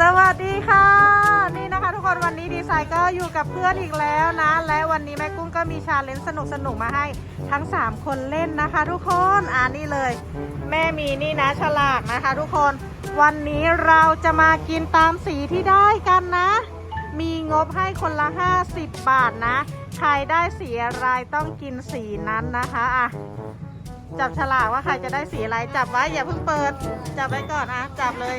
สวัสดีค่ะ นี่นะคะทุกคนวันนี้ดีไซน์ก็อยู่กับเพื่อนอีกแล้วนะ และวันนี้แม่กุ้งก็มีชาเลนจ์สนุกสนุกๆมาให้ทั้ง 3 คนเล่นนะคะ ทุกคนอ่านี่เลย แม่มีนี่นะฉลากนะคะ ทุกคนวันนี้เราจะมากินตามสีที่ได้กันนะ มีงบให้คนละ 50 บาทนะ ใครได้สีอะไรต้องกินสีนั้นนะคะอะจับฉลากว่าใครจะได้สีอะไรจับไว้อย่าเพิ่งเปิด จับไว้ก่อนอะจับเลย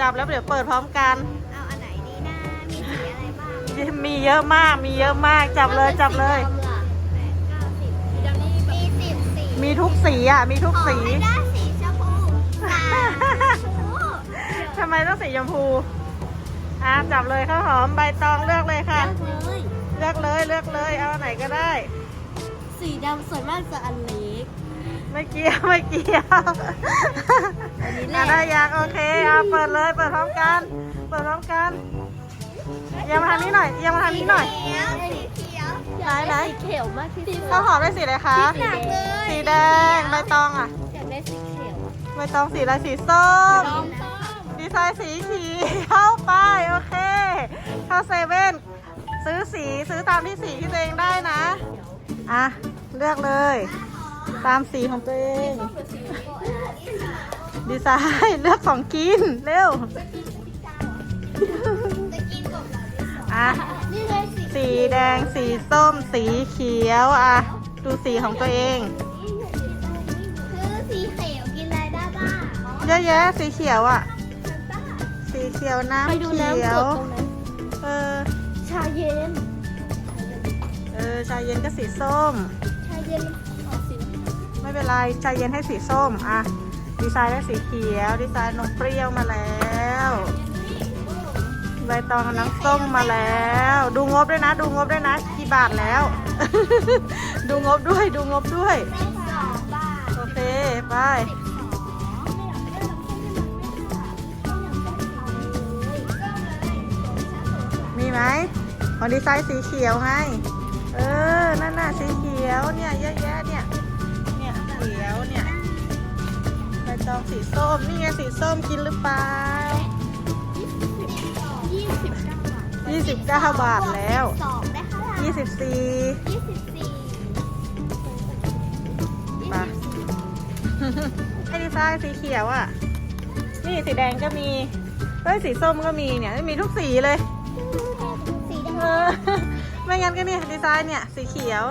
จับแล้วเดี๋ยวเปิดพร้อมกัน เอาอันไหนดีนะ มีสีอะไรบ้างมีเยอะมาก มีเยอะมาก จับเลยจับเลยแปดเก้าสิบเดี๋ยวนี้มีสิบสีมีทุกสีอะ มีทุกขอสีให้ได้สีชมพูสามชมพูทำไมต้องสีชมพู อะจับเลยข้าวหอมใบตองเลือกเลยค่ะ เลือกเลยเลือกเลยเลือกเลย เอาอันไหนก็ได้ สีดำส่วนมากจะอันเล็ก ไม่เกี่ยวไม่เกี่ยวอันนี้แหละอะได้ยังโอเคเอาเปิดเลยเปิดพร้อมกัน เปิดพร้อมกันเยังมาทางนี้หน่อยเยังมาทางนี้หน่อยสีเขียวสีเขียวไหนไหนสีเขียวมากที่สุดข้าวหอมได้สีอะไรคะหนักเลยสีแดงใบตองอะอยากได้สีเขียวใบตองสีอะไรสีส้มส้มดีไซน์สีเขียวไปโอเคเข้าเซเว่นซื้อสีซื้อตามที่สีที่ตัวเองได้นะ อะ เลือกเลย ตามสีของตัวเอง ดีไซน์เลือกของกิน เร็วจะกินกบเหรออะนี่เลยสีสีแดงสีส้มสีเขียวอะ ดูสีของตัวเอง คือสีเขียวกินอะไรได้บ้างเยอะแยะสีเขียวอะ สีเขียวน้ำไปดูเขีน้ำยสวดตรงนั้นเออชาเย็น เออชาเย็นก็สีส้ม ชาเย็นออกสี ไม่เป็นไรชาเย็นให้สีส้มอะดีไซน์ได้สีเขียว ดีไซน์นมเปรี้ยวมาแล้วใบตองน้ำส้มมาแล้ว ดูงบด้วยนะ ดูงบด้วยนะกี่บาทแล้ว ดูงบด้วยดูงบด้วยโอเคไปมีไหมของดีไซน์สีเขียวไงเออ นั่นน่ะสีเขียวเนี่ยเยอะแย่ ขียวเนี่ยใบตองสีส้ม นี่ไงสีส้มกินหรือเปล่ายี่สิบเก้าบาท29บาทแล้วสองได้เท่าไหร่24ยี่สิบสี่ไปให้ดีไซน์สีเขียวอะ นี่สีแดงก็มีเฮ้ยสีส้มก็มีเนี่ยมีทุกสีเลย สีแดงเออไม่งั้นก็เนี่ยดีไซน์เนี่ยสีเขียว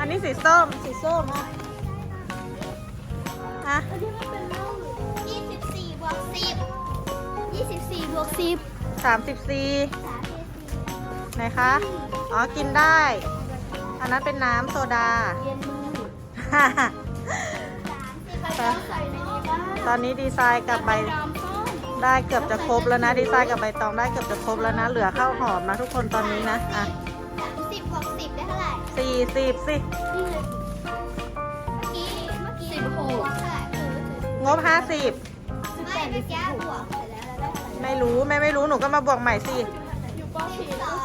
อันนี้สีส้ม สีส้มอะฮะยี่สิบสี่บวกสิบยี่สิบสี่บวกสิบสามสิบสี่สามสิบสี่ไหนคะ อ๋อ กินได้ อันนั้นเป็นน้ำโซดา เย็นมือฮ่าฮ่าสามสิบใส่ในนี้บ้างตอนนี้ดีไซน์กับใบดำส้มได้เกือบจะครบแล้วนะ ดีไซน์กับใบตองได้เกือบจะครบแล้วนะ เหลือข้าวหอมนะทุกคนตอนนี้นะ อะ สี่สิบสินี่เลยเมื่อกี้เมื่อกี้สิบหกเท่าไหร่เอองบห้าสิบไม่เมื่อกี้บวกเสร็จแล้วแล้วได้เท่าไหร่ไม่รู้แม่ไม่รู้หนูก็มาบวกใหม่สิอยู่ป .4 แล้ว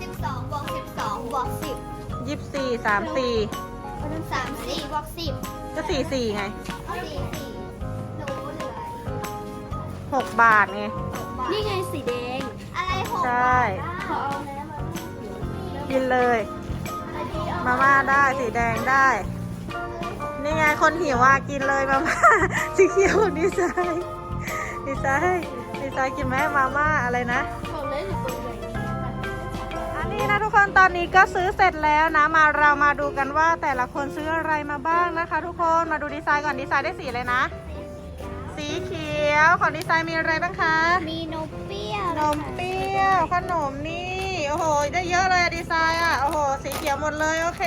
สิบสองบวกสิบสองบวกสิบยี่สิบสี่สามสี่สามสี่บวกสิบก็สี่สี่ไงสี่สี่หนูเหลือหกบาทไงนี่ไงสีแดงอะไรหกใช่ขอเอาน้ำมากินเลยอันนี้เอา มาม่าได้สีแดงได้ นี่ไงคนหิวอะกินเลยมาม่าสีเขียวของดีไซน์ดีไซน์ดีไซน์กินไหมมาม่าอะไรนะของเล่นอยู่ตรงไหนอันนี้นะทุกคนตอนนี้ก็ซื้อเสร็จแล้วนะมาเรามาดูกันว่าแต่ละคนซื้ออะไรมาบ้างนะคะ ทุกคนมาดูดีไซน์ก่อนดีไซน์ได้สีอะไรนะ สีเขียวของดีไซน์มีอะไรบ้างคะ มีนมเปรี้ยวขนมเปรี้ยวขนมนี่ โอ้โห ได้เยอะเลยอะดีไซน์อะ โอ้โห สีเขียวหมดเลย โอเค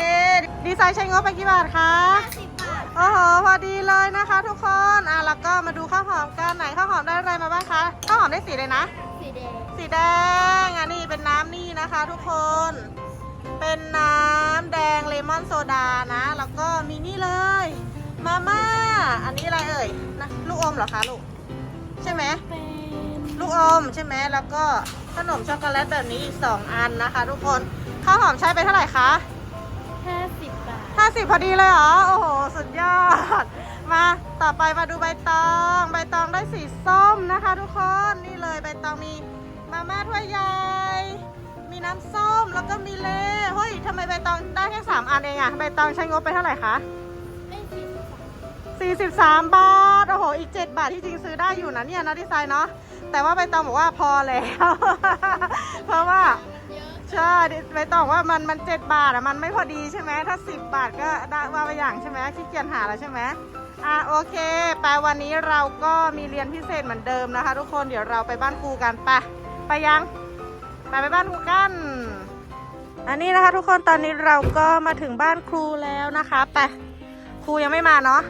ดีไซน์ใช้งบไปกี่บาทคะสิบบาทโอ้โห พอดีเลยนะคะ ทุกคน อะ แล้วก็มาดูข้าวหอมกันไหนข้าวหอมได้อะไรมาบ้างคะ ข้าวหอมได้สีเลยนะ สีแดงสีแดง อันนี้เป็นน้ำนี่นะคะ ทุกคน เป็นน้ำแดงเลมอนโซดานะ แล้วก็มีนี่เลย มาม่า อันนี้อะไรเอ่ยนะลูกอมเหรอคะลูก ใช่ไหมเป็นลูกอมใช่ไหมแล้วก็ ขนมช็อกโกแลตแบบนี้อีก 2 อันนะคะ ทุกคนข้าวหอมใช้ไปเท่าไหร่คะห้าสิบบาทห้าสิบพอดีเลยเหรอ โอ้โห สุดยอด มาต่อไปมาดูใบตอง ใบตองได้สีส้มนะคะ ทุกคนนี่เลยใบตองมีมาม่าถ้วยใหญ่มีน้ำส้มแล้วก็มีเลเฮ้ยทำไมใบตองได้แค่สามอันเองอะใบตองใช้งบไปเท่าไหร่คะได้สี่สิบสาม 43 บาท โอ้โห อีก 7 บาทที่จริงซื้อได้อยู่นะเนี่ยนะดีไซน์เนาะ แต่ว่าใบตองบอกว่าพอแล้ว เพราะว่าเยอะใช่ใบตองว่ามันมันเจ็ดบาทอะมันไม่พอดีใช่ไหมถ้า 10 บาทก็ได้ว่าไปอย่างใช่ไหมขี้เกียจหาแล้วใช่ไหมอะโอเคแปลวันนี้เราก็มีเรียนพิเศษเหมือนเดิมนะคะ ทุกคนเดี๋ยวเราไปบ้านครูกันไปไปยังไปไปบ้านครูกันอันนี้นะคะ ทุกคนตอนนี้เราก็มาถึงบ้านครูแล้วนะคะไปครูยังไม่มาเนาะ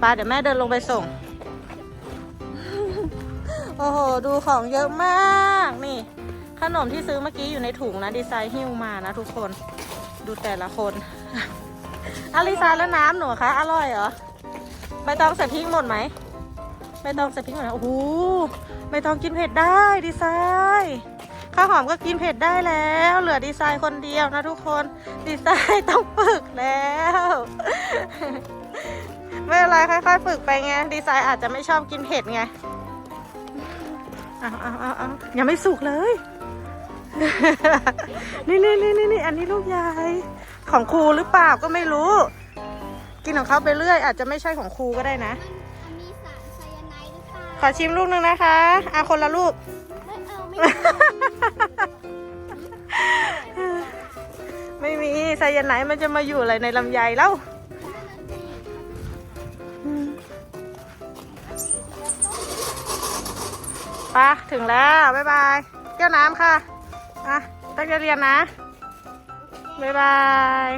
ได้หรอไปเดี๋ยวแม่เดินลงไปส่ง โอ้โห ดูของเยอะมากนี่ ขนมที่ซื้อเมื่อกี้อยู่ในถุงนะดีไซน์หิ้วมานะทุกคน ดูแต่ละคนอาลิซาแล้วน้ำหนูคะ อร่อยเหรอใบตองใส่พริกหมดไหมใบตองใส่พริกหมดไหมโอ้โหใบตองกินเผ็ดได้ดีไซน์ข้าวหอมก็กินเผ็ดได้แล้ว เหลือดีไซน์คนเดียวนะทุกคน ดีไซน์ต้องฝึกแล้ว ไม่เป็นไรค่อยๆฝึกไปไง ดีไซน์อาจจะไม่ชอบกินเผ็ดไงเอาเอาเอาเอายังไม่สุกเลย นี่นี่นี่นี่นี่อันนี้ลูกใหญ่ของครูหรือเปล่าก็ไม่รู้ กินของเขาไปเรื่อย อาจจะไม่ใช่ของครูก็ได้นะ มันมีสารไซยาไนด์หรือเปล่าขอชิมลูกหนึ่งนะคะอาคนละลูก ไม่เอาไม่เอาไม่มีไซยาไนด์มันจะมาอยู่อะไรในลำไยแล้ว ปะถึงแล้ว บ๊ายบายแก้วน้ำค่ะอะตั้งใจเรียนนะ บ๊ายบาย